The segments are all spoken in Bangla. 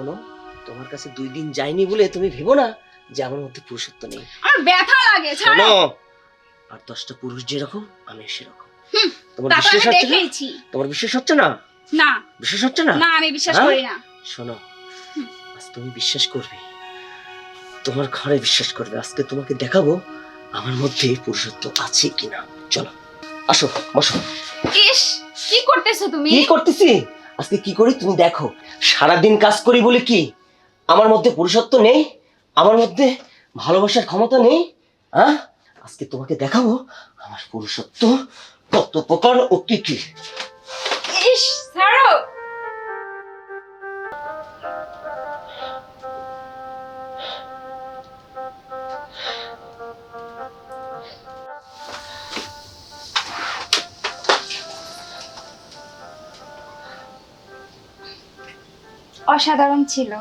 শোনো তোমার কাছে দুই দিন যাইনি বলে তুমি ভেবো না যে আমার মধ্যে পুরুষত্ব নেই। আমার ব্যথা লাগে শোনো আর দশটা পুরুষ যেরকম আমি সেরকম। তোমার বিশ্বাস হচ্ছে না? তোমার বিশ্বাস হচ্ছে না? না। বিশ্বাস হচ্ছে না? না আমি বিশ্বাস হ্যাঁ? করি না। শোনো আজ তুমি বিশ্বাস করবে। তোমার ঘরে বিশ্বাস করবে। আজকে তোমাকে দেখাবো আমার মধ্যে পুরুষত্ব আছে কিনা। চলো আসো বসো। ইস কি করতেছো তুমি? কি করতেছি? আজকে কি করি তুমি দেখো। সারাদিন কাজ করি বলে কি? আমার মধ্যে পুরুষত্ব নেই? আমার মধ্যে ভালোবাসার ক্ষমতা নেই? হ্যাঁ? আজকে তোমাকে দেখাবো আমার পুরুষত্ব কত প্রকার ও কি কি। ইস অসাধারণ ছিল।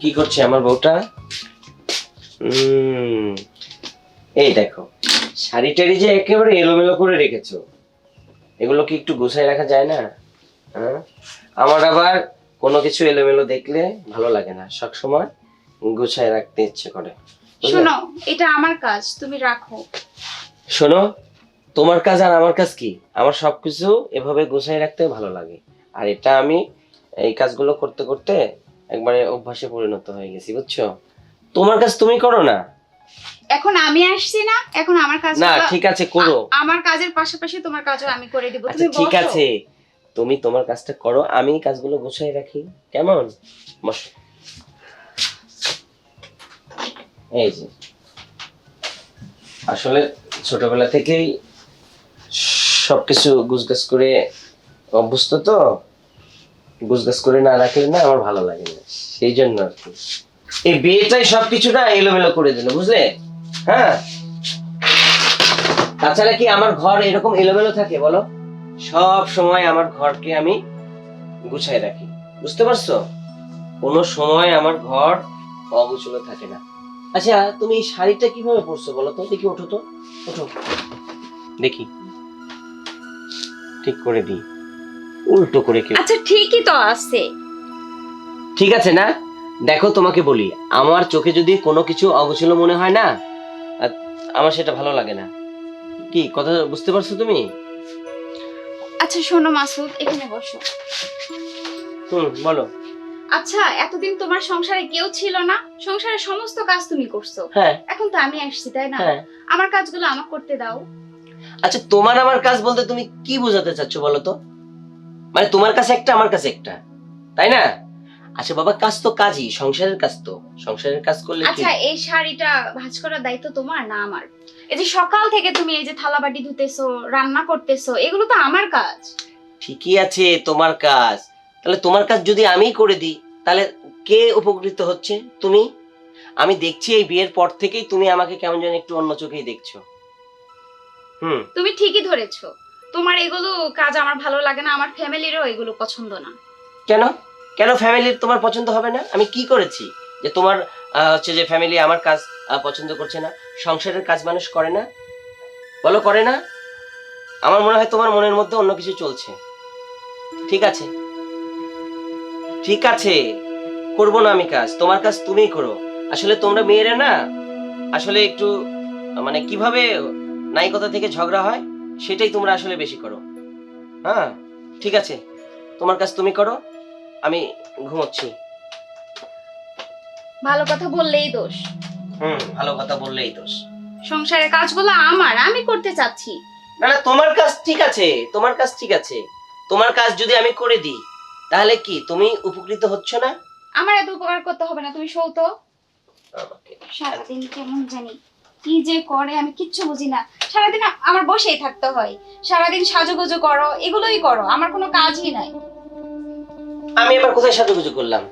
কি করছে আমার বউটা? এই দেখো। শাড়ি টাড়ি যে একেবারে এলোমেলো করে রেখেছো এগুলো কি একটু গুছাই রাখা যায় না? হ্যাঁ? আমার আবার কোনো কিছু এলোমেলো দেখলে ভালো লাগে না সব সময় গুছাই রাখতে ইচ্ছে করে। শোনো এটা আমার কাজ তুমি রাখো। শোনো তোমার কাজ আর আমার কাজ কি? আমার সবকিছু এভাবে গুছাই রাখতে ভালো লাগে। আর এটা আমি এই কাজগুলো করতে করতে একবারে অভ্যাসে পরিণত হয়ে গেছি বুঝছ? তোমার কাজ তুমি করো না। এখন আমি আসছি না এখন আমার কাজ না ঠিক আছে করো। আমার কাজের পাশাপাশি তোমার কাজও আমি করে দিব আচ্ছা তুমি ঠিক আছে। তুমি তোমার কাজটা করো আমি কাজগুলো গুছাই রাখি। কেমন? বসো। এই যে। আসলে ছোটবেলা থেকেই সবকিছু গুছগাছ করে অভ্যস্ত তো গুছগাছ করে না রাখলে না আমার ভালো লাগে না। সেই জন্য আর কি। এই বিয়েটাই সবকিছুটা এলোমেলো করে দিল বুঝলে? হ্যাঁ। তাছাড়া কি আমার ঘর এরকম এলোমেলো থাকে বলো? সব সময় আমার ঘরকে আমি গুছাই রাখি। বুঝতে পারছ? কোনো সময় আমার ঘর অগুছলো থাকে না। আচ্ছা তুমি এই শাড়িটা কীভাবে পরছো বলো তো? দেখি ওঠো তো। ওঠো। দেখি। ঠিক করে দিই। উল্টো করে কেউ আচ্ছা ঠিকই তো আছে। ঠিক আছে না? দেখো তোমাকে বলি আমার চোখে যদি কোনো কিছু অগোছলো মনে হয় না আমার সেটা ভালো লাগে না। কি কথা বুঝতে পারছ তুমি? আচ্ছা শোনো মাসুদ এখানে বসো। হুম বলো। আচ্ছা এতদিন তোমার সংসারে কেউ ছিল না সংসারের সমস্ত কাজ তুমি করছ। হ্যাঁ। এখন তো আমি আসছি তাই না? হ্যাঁ। আমার কাজগুলো আমাকে করতে দাও। আচ্ছা তোমার আমার কাজ বলতে তুমি কি বোঝাতে চাচ্ছ বলো তো? মানে তোমার কাছে একটা আমার কাছে একটা তাই না? আচ্ছা বাবা কাজ তো কাজই সংসারের কাজ তো। সংসারের কাজ করলে আচ্ছা এই শাড়িটা ভাঁজ করার দায়িত্ব তোমার না আমার? এই যে সকাল থেকে তুমি এই যে থালা বাটি ধুতেছো রান্না করতেছো এগুলো তো আমার কাজ। ঠিকই আছে তোমার কাজ। তাহলে তোমার কাজ যদি আমিই করে দিই তাহলে কে উপকৃত হচ্ছে? তুমি? আমি দেখছি এই বিয়ের পর থেকেই তুমি আমাকে কেমন যেন একটু অন্য চোখেই দেখছ। হুম। তুমি ঠিকই ধরেছো। তোমার এগুলো কাজ আমার ভালো লাগে না আমার ফ্যামিলিরও এগুলো পছন্দ না। কেন? কেন ফ্যামিলির তোমার পছন্দ হবে না? আমি কি করেছি? যে তোমার হচ্ছে যে ফ্যামিলি আমার কাজ পছন্দ করছে না, সংসারের কাজ মানুষ করে না? বলো, করে না? আমার মনে হয় তোমার মনের মধ্যে অন্য কিছু চলছে। ঠিক আছে? ঠিক আছে। করব না আমি কাজ। তোমার কাজ তুমিই করো। আসলে তোমরা মেয়েরা না? আসলে একটু মানে কীভাবে নাই কথা থেকে ঝগড়া হয়, সেটাই তোমরা আসলে বেশি করো। হ্যাঁ? ঠিক আছে? তোমার কাজ তুমি করো। আমি ঘুমোচ্ছি। ভালো কথা বললেই দোষ। হুম ভালো কথা বললেই দোষ। সংসারের কাজগুলো আমার আমি করতে চাচ্ছি। না না তোমার কাজ ঠিক আছে তোমার কাজ ঠিক আছে। তোমার কাজ যদি আমি করে দিই তাহলে কি তুমি উপকৃত হচ্ছ না? আমার এত উপকার করতে হবে না তুমি শো তো। সারাদিন কেমন জানি কি যে করে আমি কিচ্ছু বুঝি না। সারাদিন আমার বসেই থাকতে হয়। সারাদিন সাজুগুজু করো এগুলোই করো আমার কোনো কাজই নাই। আমি এবার কোথায় সাজুগুজু করলাম?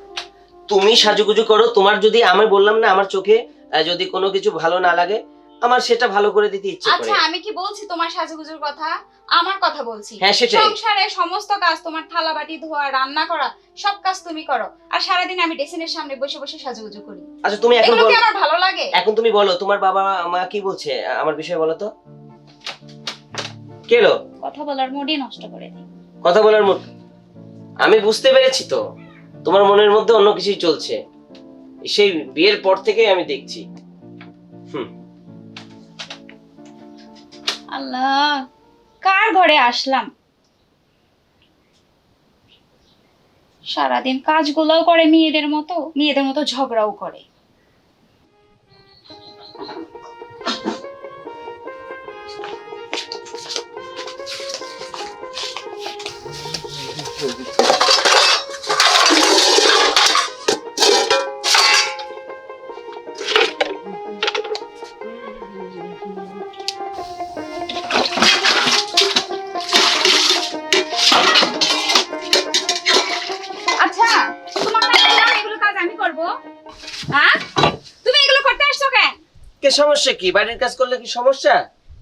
তুমি সাজুগুজু করো তোমার যদি আমি বললাম না আমার চোখে আহ, যদি কোনো কিছু ভালো না লাগে আমার সেটা ভালো করে দিতে ইচ্ছে করে। আচ্ছা আমি কি বলছি তোমার সাজুগুজুর কথা? আমার কথা বলছি। হ্যাঁ সেটাই। সংসারে সমস্ত কাজ তোমার থালা বাটি ধোয়া রান্না করা সব কাজ তুমি করো। আর সারাদিন আমি ডেসিনের সামনে বসে বসে সাজুগুজু করি। আচ্ছা তুমি এখন এগুলো বল। কি আমার ভালো লাগে? এখন তুমি বলো তোমার বাবা মা কি বলছে? আমার বিষয়ে বলো তো। কেলো কথা বলার মুডই নষ্ট করে দিই। কথা বলার মুড আমি বুঝতে পেরেছি তো। তোমার মনের মধ্যে অন্য কিছুই চলছে। সেই বিয়ের পর থেকেই আমি দেখছি। আল্লাহ, কার ঘরে আসলাম? সারাদিন কাজগুলোও করে মেয়েদের মতো মেয়েদের মতো ঝগড়াও করে। কে সমস্যা কি? বাড়ির কাজ করলে কি সমস্যা?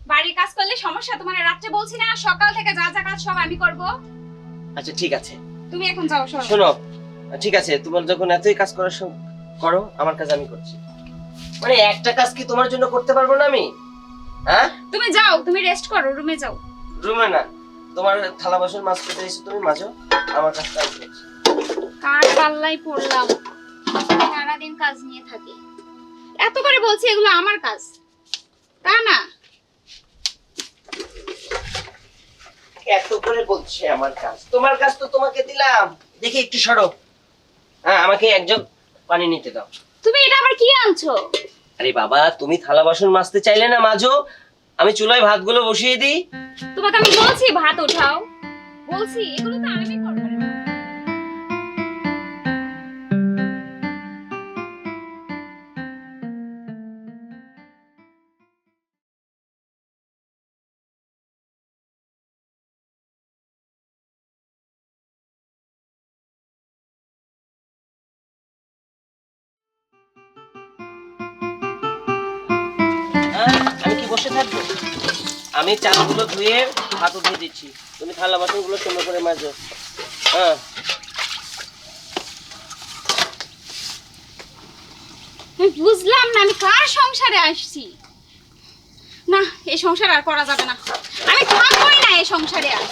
বাড়ির কাজ করলে সমস্যা? তোমার রাত্রে বলছি না সকাল থেকে যা যা কাজ সব আমি করব। আচ্ছা ঠিক আছে। তুমি এখন যাও সরো শোনো ঠিক আছে তোমার যখন এতই কাজ করার সম- করো আমার কাজ আমি করছি। মানে একটা কাজ কি তোমার জন্য করতে পারব না আমি? হ্যাঁ? তুমি যাও তুমি রেস্ট করো রুমে যাও। রুমে না তোমার থালা বাসন মাছ করতে এসে তুমি মাজো আমার কাজটা আমি করছি। কার পাল্লাই পড়লাম? সারাদিন কাজ নিয়ে থাকি। বলছি এগুলো আমার কাজ। তা না? এত করে বলছে আমার কাজ। তোমার কাজ তো তোমাকে দিলাম। দেখি একটু সরো। হ্যাঁ আমাকে এক জগ পানি নিতে দাও। তুমি এটা আবার কি আনছো? আরে বাবা তুমি থালা বাসন মাজতে চাইলে না মাজো। আমি চুলায় ভাতগুলো বসিয়ে দিই। তোমাকে আমি বলছি ভাত উঠাও বলছি এগুলো তো আমি করব। বসে থাকব? আমি চালগুলো ধুয়ে ভাত উঠিয়ে দিচ্ছি। তুমি থালা বাসনগুলো সুন্দর করে মাজো। হ্যাঁ। বুঝলাম না, আমি কার সংসারে আসছি? না, এই সংসার আর করা যাবে না। আমি থাকবোই না এই সংসারে আর।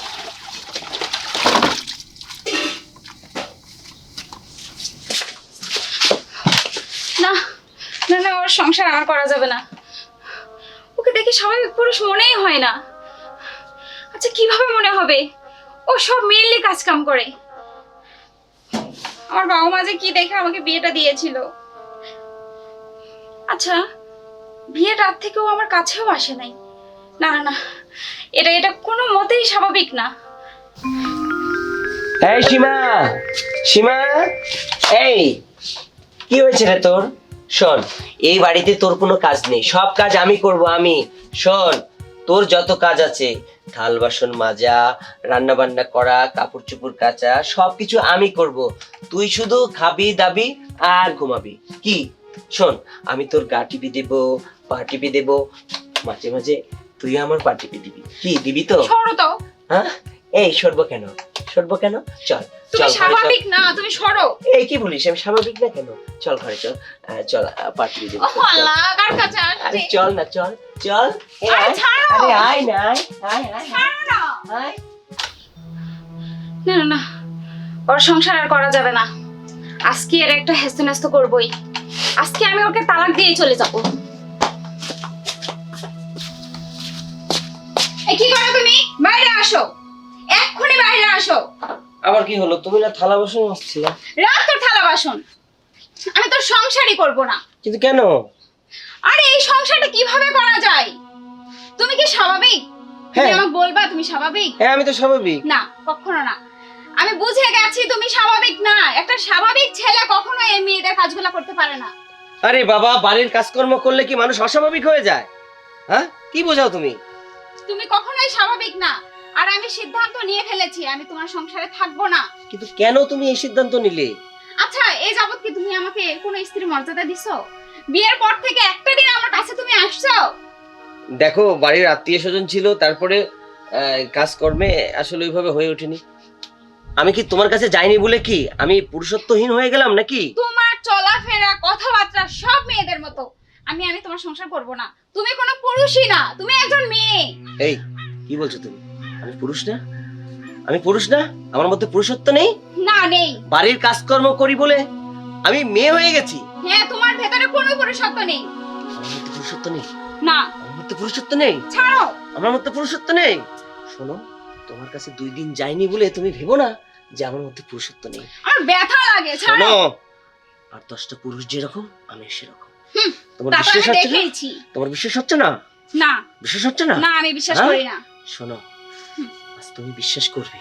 না না না, ওর সংসার আর করা যাবে না। দেখে স্বাভাবিক পুরুষ মনেই হয় না। আচ্ছা কীভাবে মনে হবে? ও সব মেনলি কাজ কাম করে। আমার বাবা মা যে কি দেখে আমাকে বিয়েটা দিয়েছিল। আচ্ছা বিয়ের রাত থেকেও আমার কাছেও আসে নাই। না না না, এটা এটা কোনো মতেই স্বাভাবিক না। এই সীমা সীমা, এই, কি হয়েছে রে তোর? শোন এই বাড়িতে তোর কোনো কাজ নেই। সব কাজ আমি করব আমি। শোন তোর যত কাজ আছে থাল বাসন মাজা রান্না বান্না করা কাপড় চোপড় কাচা সবকিছু আমি করব। তুই শুধু খাবি দাবি আর ঘুমাবি। কি? শোন আমি তোর গা টিপি দেব পা টিপি দেব। মাঝে মাঝে তুই আমার পা টিপি দিবি। কি দিবি তো। হ্যাঁ? এই সরবো কেন? সরবো কেন? চল তুমি স্বাভাবিক না তুমি সরো। এই কি বলিস আমি স্বাভাবিক না কেন? চল ঘরে চল। চল পার্টি দেবো কাছে আসছে? চল না চল চল। আরে আয়। না আয় আয় না! না ওর সংসার আর করা যাবে না। আজকে এর একটা হেস্ত নেস্ত করবই। আজকে আমি ওকে তালাক দিয়ে চলে যাব। এই কি করো তুমি? বাইরে আসো। বাইরে আসো। আবার কি হলো? তুমি না থালা বাসন আসছিলে তোর থালা বাসন। আমি তোর সংসারই করব না। কিন্তু কেন? আরে এই সংসারটা কীভাবে করা যায়? তুমি কি স্বাভাবিক? তুমি হ্যাঁ। আমাকে বলবা তুমি স্বাভাবিক? হ্যাঁ আমি তো স্বাভাবিক। না কখনো না। আমি বুঝে গেছি তুমি স্বাভাবিক না। একটা স্বাভাবিক ছেলে কখনো এই মেয়েদের কাজগুলো করতে পারে না। আরে বাবা বাড়ির কাজকর্ম করলে কি মানুষ অস্বাভাবিক হয়ে যায়? হ্যাঁ? কি বোঝাও তুমি? তুমি কখনোই স্বাভাবিক না। আর আমি সিদ্ধান্ত নিয়ে ফেলেছি আমি তোমার সংসারে থাকব না। কিন্তু কেন তুমি এই সিদ্ধান্ত নিলে? আচ্ছা এই যাবত কি তুমি আমাকে কোনো স্ত্রী মর্যাদা দিছো? বিয়ের পর থেকে একটা দিন আমার কাছে তুমি আসছো? দেখো বাড়ির আত্মীয় স্বজন ছিল তারপরে আহ, কাজকর্মে আসলে ওইভাবে হয়ে ওঠেনি। আমি কি তোমার কাছে যাইনি বলে কি? আমি পুরুষত্বহীন হয়ে গেলাম নাকি? তোমার চলাফেরা কথাবার্তা সব মেয়েদের মতো। আমি আমি তোমার সংসার করব না। তুমি কোনো পুরুষই না তুমি একজন মেয়ে। এই কি বলছো তুমি? আমি পুরুষ না? আমি পুরুষ না? আমার মধ্যে পুরুষত্ব নেই? না নেই। বাড়ির কাজকর্ম করি বলে আমি মেয়ে হয়ে গেছি? হ্যাঁ তোমার ভেতরে কোনো পুরুষত্ব নেই। আমার মধ্যে পুরুষত্ব নেই? না। আমার মধ্যে পুরুষত্ব নেই? ছাড়ো। আমার মধ্যে পুরুষত্ব নেই? শোনো তোমার কাছে দুই দিন যাইনি বলে তুমি ভেবো না যে আমার মধ্যে পুরুষত্ব নেই। আমার ব্যথা লাগে ছাড়ো। আর দশটা পুরুষ যেরকম আমি সেরকম। তোমার বিশ্বাস হচ্ছে না? তোমার বিশ্বাস হচ্ছে না? না। বিশ্বাস হচ্ছে না? না আমি বিশ্বাস হ্যাঁ? করি না। শোনো আজ তুমি বিশ্বাস করবে।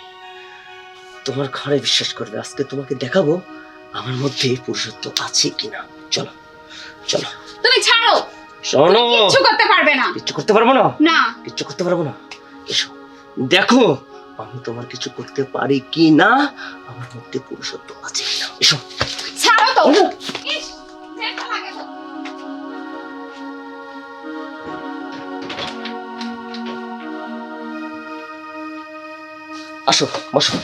তোমার ঘরে বিশ্বাস করবে। আজকে তোমাকে দেখাবো আমার মধ্যে পুরুষত্ব আছে কিনা। চলো চলো। তুমি ছাড়ো। শোনো। কিচ্ছু করতে পারবে না। কিচ্ছু করতে পারব না? না। কিচ্ছু করতে পারব না? এসো। দেখো আমি তোমার কিছু করতে পারি কি না আমার মধ্যে পুরুষত্ব আছে কিনা। এসো। ছাড়ো তো। আসো বসো।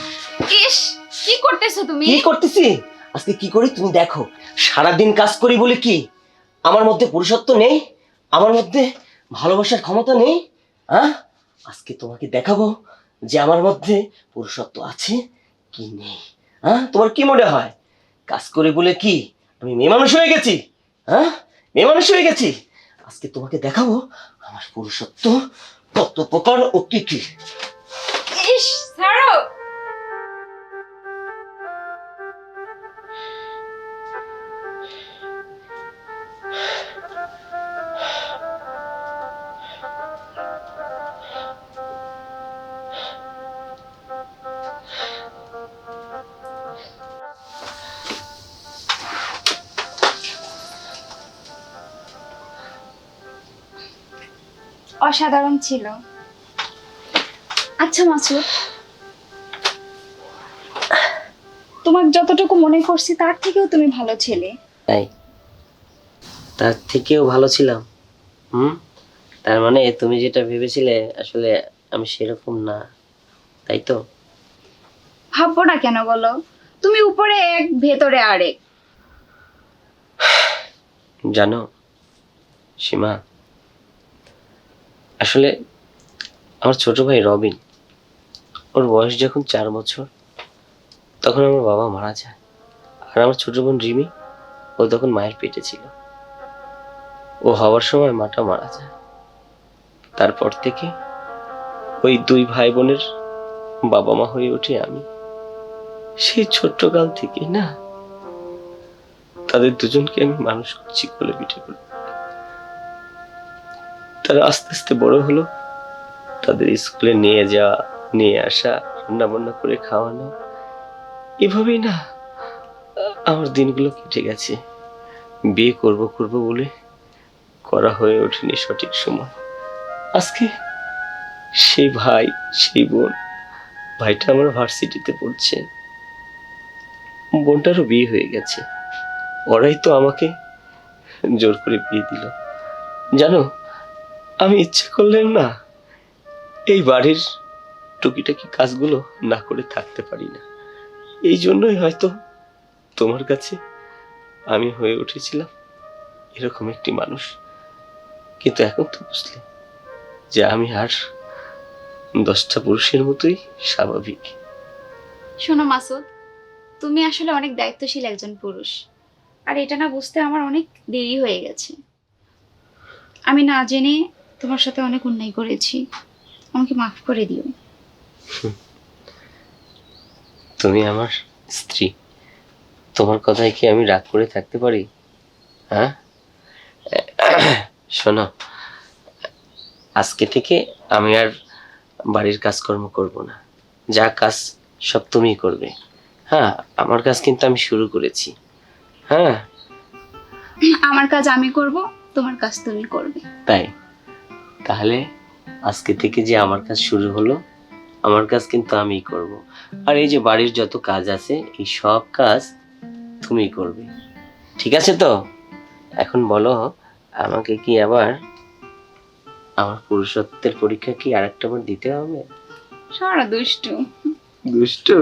ইস কি করতেছো তুমি? কি করতেছি? আজকে কি করি তুমি দেখো। সারাদিন কাজ করি বলে কি? আমার মধ্যে পুরুষত্ব নেই আমার মধ্যে ভালোবাসার ক্ষমতা নেই হ্যাঁ আজকে তোমাকে দেখাবো যে আমার মধ্যে পুরুষত্ব আছে কি নেই হ্যাঁ তোমার কি মনে হয়? কাজ করে বলে কি? আমি মেয়ে মানুষ হয়ে গেছি হ্যাঁ মেয়ে মানুষ হয়ে গেছি। আজকে তোমাকে দেখাবো আমার পুরুষত্ব কত প্রকার ও কি কি ছাড়ো। অসাধারণ ছিল। আচ্ছা মাসুদ। যতটুকু মনে করছি তার থেকেও তুমি ভালো ছেলে। তাই? তার থেকেও ভালো ছিলাম। হুম? তার মানে তুমি যেটা ভেবেছিলে আসলে আমি সেরকম না। তাই তো? ভাববো না কেন বলো? তুমি উপরে এক ভেতরে আরেক। জানো সীমা আসলে আমার ছোট ভাই রবিন। ওর বয়স যখন চার বছর তখন আমার বাবা মারা যায়। আর আমার ছোট বোন রিমি, ও তখন মায়ের পেটে ছিল। ও হওয়ার সময় মাটা মারা যায়। তারপর থেকে ওই দুই ভাই বোনের বাবা মা হয়ে ওঠে আমি। সেই ছোট্ট কাল থেকে না, তাদের দুজনকে আমি মানুষ করছি কোলে পিঠে করে তারা আস্তে আস্তে বড় হলো। তাদের স্কুলে নিয়ে যাওয়া, নিয়ে আসা রান্না বান্না করে খাওয়ানো এভাবেই না, আমার দিনগুলো কেটে গেছে। বিয়ে করব করব বলে করা হয়ে ওঠেনি সঠিক সময়। আজকে সেই ভাই, সেই বোন, ভাইটা আমার ভার্সিটিতে পড়ছে। বোনটারও বিয়ে হয়ে গেছে। ওরাই তো আমাকে জোর করে বিয়ে দিল। জানো, আমি ইচ্ছে করলেও না, এই বাড়ির টুকিটাকি কাজগুলো না করে থাকতে পারি না। এই জন্যই হয়তো তোমার কাছে আমি হয়ে উঠেছিলাম এরকম একটি মানুষ। কিন্তু এখন তো বুঝলে যে আমি আর দশটা পুরুষের মতোই স্বাভাবিক। শোনো মাসুদ তুমি আসলে অনেক দায়িত্বশীল একজন পুরুষ। আর এটা না বুঝতে আমার অনেক দেরি হয়ে গেছে। আমি না জেনে তোমার সাথে অনেক অন্যায় করেছি। আমাকে মাফ করে দিও। তুমি আমার স্ত্রী। তোমার কথায় কি আমি রাগ করে থাকতে পারি? হ্যাঁ? শোনো আজকে থেকে আমি আর বাড়ির কাজকর্ম করব না। যা কাজ সব তুমিই করবে। হ্যাঁ আমার কাজ কিন্তু আমি শুরু করেছি। হ্যাঁ? আমার কাজ আমি করব তোমার কাজ তুমি করবে। তাই? তাহলে আজকে থেকে যে আমার কাজ শুরু হলো আমার কাজ কিন্তু আমি করব। আর এই যে বাড়ির যত কাজ আছে এই সব কাজ তুমি করবে। ঠিক আছে তো? এখন বলো আমাকে কি আবার আমার পুরুষত্বের পরীক্ষা কি আরেকটা বার দিতে হবে? সারা দুষ্টু। দুষ্টু?